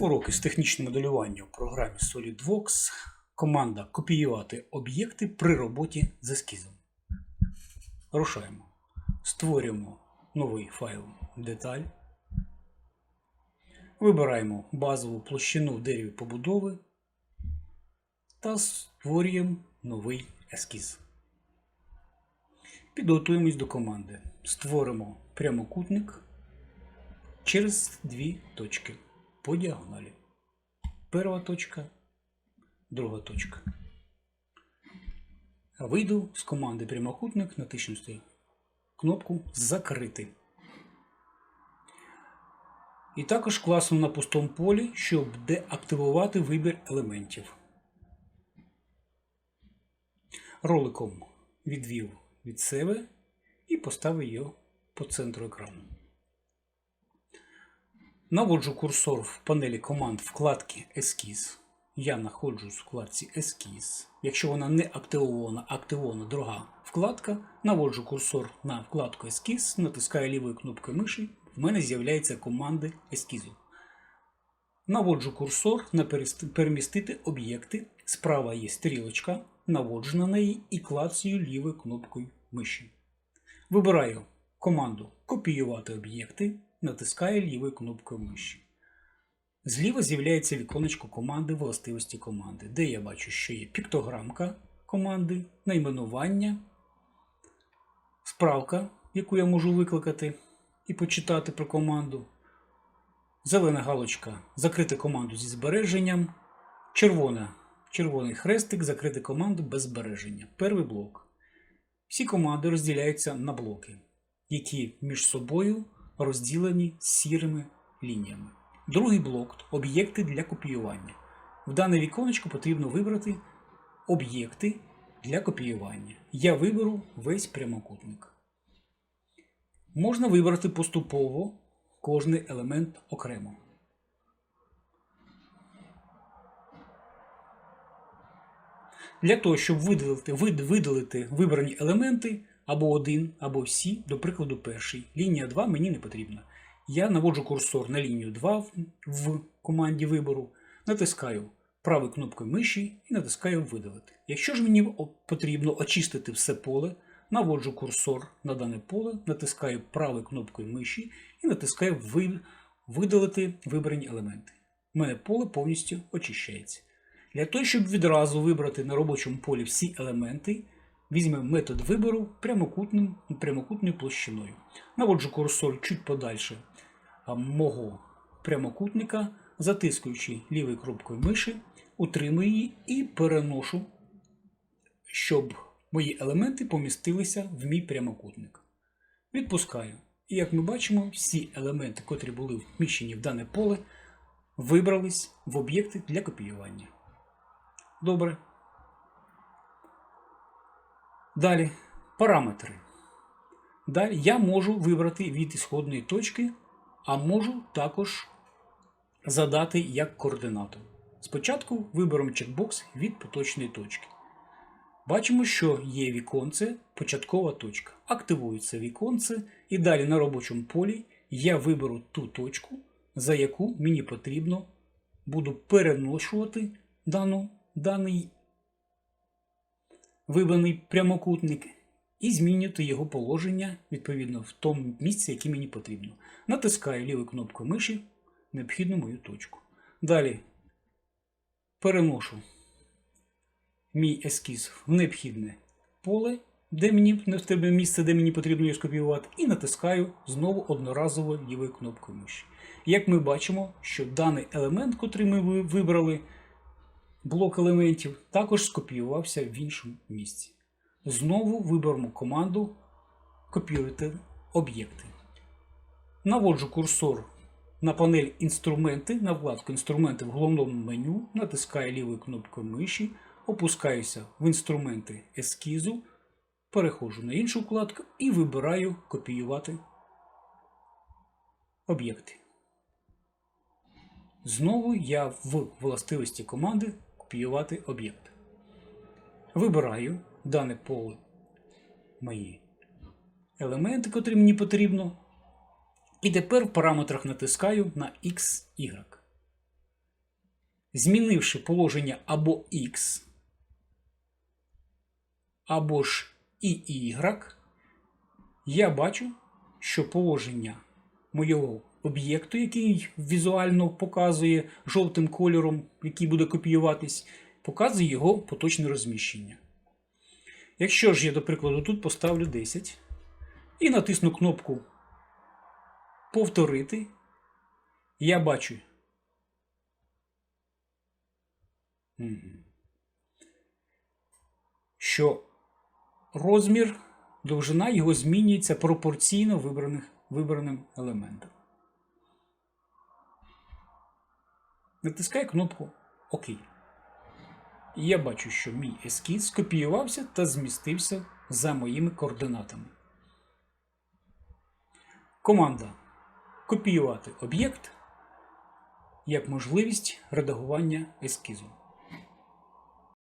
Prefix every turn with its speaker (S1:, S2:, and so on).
S1: Уроки з технічного моделювання в програмі SolidWorks. Команда копіювати об'єкти при роботі з ескізом. Рушаємо. Створюємо новий файл деталь. Вибираємо базову площину дереві побудови та створюємо новий ескіз. Підготуємось до команди. Створимо прямокутник через дві точки по діагоналі. Перша точка, друга точка. Вийду з команди прямокутник, натиснути кнопку Закрити. І також класно на пустому полі, щоб деактивувати вибір елементів. Роликом відвів від себе і поставив його по центру екрану. Наводжу курсор в панелі команд вкладки Ескіз. Я знаходжусь в вкладці Ескіз. Якщо вона не активована, активована друга вкладка, наводжу курсор на вкладку Ескіз, натискаю лівою кнопкою миші, в мене з'являються команди ескізу. Наводжу курсор на перемістити об'єкти. Справа є стрілочка, наводжу на неї і клацаю лівою кнопкою миші. Вибираю команду Копіювати об'єкти, натискаю лівою кнопкою миші. Зліва з'являється віконечко команди властивості команди, де я бачу, що є піктограмка команди, найменування, справка, яку я можу викликати і почитати про команду. Зелена галочка закрити команду зі збереженням. Червона, червоний хрестик закрити команду без збереження. Перший блок. Всі команди розділяються на блоки, які між собою розділені сірими лініями. Другий блок об'єкти для копіювання. В дане віконечко потрібно вибрати об'єкти для копіювання. Я виберу весь прямокутник. Можна вибрати поступово кожний елемент окремо. Для того, щоб видалити, вид- видалити вибрані елементи або один, або всі, до прикладу, перший. Лінія 2 мені не потрібна. Я наводжу курсор на лінію 2 в, команді вибору, натискаю правою кнопкою миші і натискаю видалити. Якщо ж мені потрібно очистити все поле, наводжу курсор на дане поле, натискаю правою кнопкою миші і натискаю видалити вибрані елементи. У мене поле повністю очищається. Для того, щоб відразу вибрати на робочому полі всі елементи, візьмемо метод вибору прямокутним, прямокутною площиною. Наводжу курсор чуть подальше мого прямокутника, затискуючи лівою кнопкою миші, утримую її і переношу, щоб мої елементи помістилися в мій прямокутник. Відпускаю. І як ми бачимо, всі елементи, котрі були вміщені в дане поле, вибрались в об'єкти для копіювання. Добре. Далі параметри. Далі я можу вибрати від ісходної точки, а можу також задати як координату. Спочатку виберемо чекбокс від поточної точки. Бачимо, що є віконце, початкова точка. Активується віконце, і далі на робочому полі я виберу ту точку, за яку мені потрібно буду переношувати дану, даний вибраний прямокутник і змінювати його положення відповідно в тому місці, яке мені потрібно. Натискаю лівою кнопкою миші необхідну мою точку. Далі переношу мій ескіз в необхідне поле, де мені не місце, де мені потрібно його скопіювати, і натискаю знову одноразово лівою кнопкою миші. Як ми бачимо, що даний елемент, котрий ми вибрали, блок елементів, також скопіювався в іншому місці. Знову виберемо команду Копіювати об'єкти. Наводжу курсор на панель Інструменти на вкладку Інструменти в головному меню, натискаю лівою кнопкою миші, опускаюся в інструменти ескізу, переходжу на іншу вкладку і вибираю Копіювати об'єкти. Знову я в властивості команди Копіювати об'єкт. Вибираю дане поле мої елементи, котрі мені потрібно. І тепер в параметрах натискаю на X, Y. змінивши положення або X, або ж і Y, я бачу, що положення моєго об'єкту, який візуально показує жовтим кольором, який буде копіюватись, показує його поточне розміщення. Якщо ж я, до прикладу, тут поставлю 10 і натисну кнопку Повторити, я бачу. Що розмір, довжина його змінюється пропорційно вибраним елементам. Натискаю кнопку ОК. І я бачу, що мій ескіз скопіювався та змістився за моїми координатами. Команда Копіювати об'єкт як можливість редагування ескізу.